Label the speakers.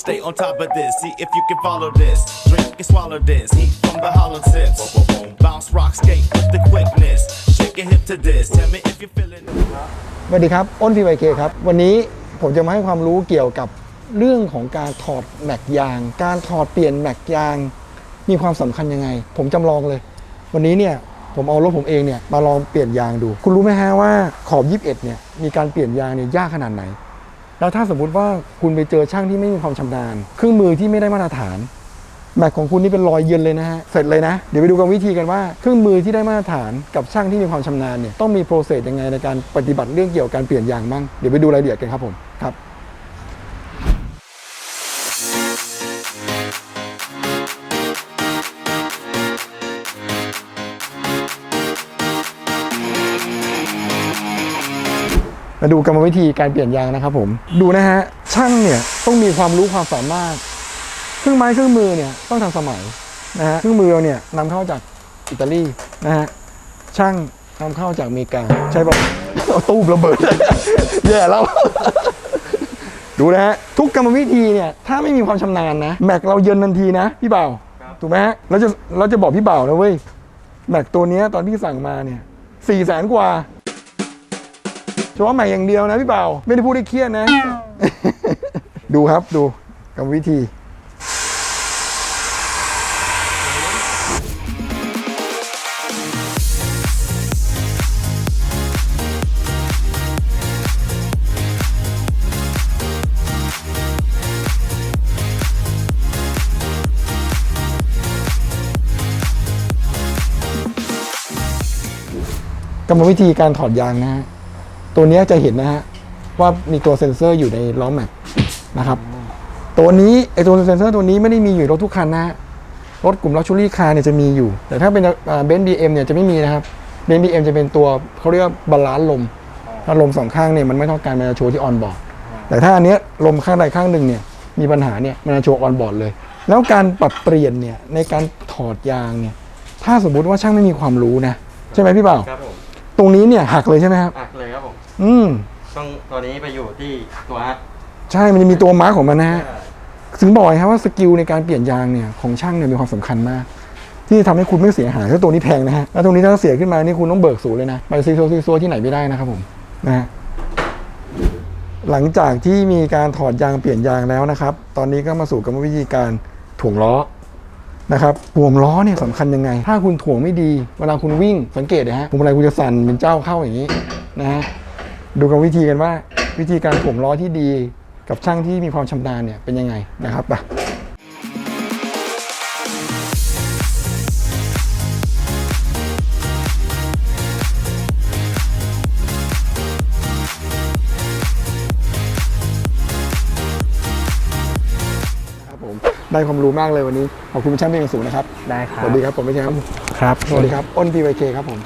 Speaker 1: Stay on top of this, see if you can follow this. Drink and swallow this, heat from the hollow tips. Bounce, rock, skate with the quickness. Shake your hip to this. Tell me if you're feeling it.
Speaker 2: สวัสดีครับ อ้น PYK ครับ วันนี้ผมจะมาให้ความรู้เกี่ยวกับเรื่องของการถอดแม็กยาง การถอดเปลี่ยนแม็กยาง มีความสำคัญยังไง ผมจำลองเลย วันนี้เนี่ยผมเอารถผมเองเนี่ยมาลองเปลี่ยนยางดู คุณรู้ไหมฮะว่าขอบ 21เนี่ยมีการเปลี่ยนยางเนี่ยยากขนาดไหน แล้วถ้าสมมุติว่าคุณไปเจอช่างที่ไม่มีความชำนาญ เครื่องมือที่ไม่ได้มาตรฐานแม็กของคุณนี่เป็นรอยเยินเลยนะฮะ เสร็จเลยนะ เดี๋ยวไปดูกันวิธีกันว่าเครื่องมือที่ได้มาตรฐานกับช่างที่มีความชำนาญเนี่ยต้องมีโปรเซสยังไงในการปฏิบัติเรื่องเกี่ยวกับการเปลี่ยนยางบ้างเดี๋ยวไปดูรายละเอียดกันครับผมครับ มาดูกรรมวิธีการเปลี่ยนยางนะครับผมดูนะฮะช่างเนี่ยต้องมีความรู้ความสามารถเครื่องไม้เครื่องมือเนี่ยต้องทันสมัยนะฮะเครื่องมือเราเนี่ยนำเข้าจากอิตาลีนะฮะช่างนำเข้าจากอเมริกาใช่ป่ะเอาตู้มระเบิดแย่แล้วดูนะฮะทุกกรรมวิธีเนี่ยถ้าไม่มีความชำนาญนะแม็กเราเยินทันทีนะพี่บ่าวถูกไหมฮะเราจะเราจะบอกพี่บ่าวนะเว้ยแม็กตัวเนี้ยตอนพี่สั่งมาเนี่ยสี่แสนกว่า เฉพาะใหม่อย่างเดียวนะพี่เบาไม่ได้พูดให้เครียดนะ ดูครับดูกรรมวิธีกรรมวิธีการถอดยางนะฮะ ตัวเนี้ยจะเห็นนะฮะว่ามีตัวเซ็นเซอร์อยู่ในล้อแม็กนะครับ ตัวนี้ไอตัวเซ็นเซอร์ตัวนี้ไม่ได้มีอยู่รถทุกคันนะฮะรถกลุ่มลักชูรี่คาร์เนี่ยจะมีอยู่ แต่ถ้าเป็นเบนซ์บีเอ็มเนี่ยจะไม่มีนะครับเบนซ์บีเอ็มจะเป็นตัวเขาเรียกว่าบาลานซ์ลมถ้าลมสองข้างเนี่ยมันไม่เท่ากันมันจะโชว์ที่ออนบอร์ดแต่ถ้าอันเนี้ยลมข้างใดข้างหนึ่งเนี่ยมีปัญหาเนี่ยมันจะโชว์ออนบอร์ดเลย แล้วการปรับเปลี่ยนเนี่ยในการถอดยางเนี่ยถ้าสมมุติว่าช่างไม่มีความรู้นะใช่ไหมพี่เบ่าว
Speaker 3: ครับผม
Speaker 2: ตรงนี้เนี่ยหักเลยใช่ไหมครับ
Speaker 3: อักเลยครับผม
Speaker 2: อืม
Speaker 3: ต้องตัวนี้ไปอยู่ที่ตัวอัก
Speaker 2: ใช่มันจะมีตัวมาร์กของมันนะฮะถึงบอกไงครับว่าสกิลในการเปลี่ยนยางเนี่ยของช่างเนี่ยมีความสำคัญมาก ที่จะทำให้คุณไม่เสียหายถ้าตัวนี้แพงนะฮะแล้วตรงนี้ถ้าเสียขึ้นมานี่คุณต้องเบิกศูนย์เลยนะไปซีโซซีโซที่ไหนไม่ได้นะครับผมนะฮะหลังจากที่มีการถอดยางเปลี่ยนยางแล้วนะครับ ตอนนี้ก็มาสู่กรรมวิธีการถ่วงล้อนะครับถ่วงล้อเนี่ยสำคัญยังไง ถ้าคุณถ่วงไม่ดี เวลาคุณวิ่งสังเกตนะฮะพวงมาลัยคุณจะสั่นเป็นเจ้าเข้าอย่างนี้นะฮะ ดูกันวิธีกันว่าวิธีการถ่วงล้อที่ดีกับช่างที่มีความชำนาญเนี่ยเป็นยังไงนะครับไปครับผมได้ความรู้มากเลยวันนี้ ขอบคุณช่างเป็นอย่างสูงนะครับ
Speaker 4: ได้ค
Speaker 2: ส
Speaker 4: รับ
Speaker 2: วัสดีครับผมเป็นแชมป์
Speaker 4: ครับ
Speaker 2: สวัสดีครับ อ้น PYK ครับผม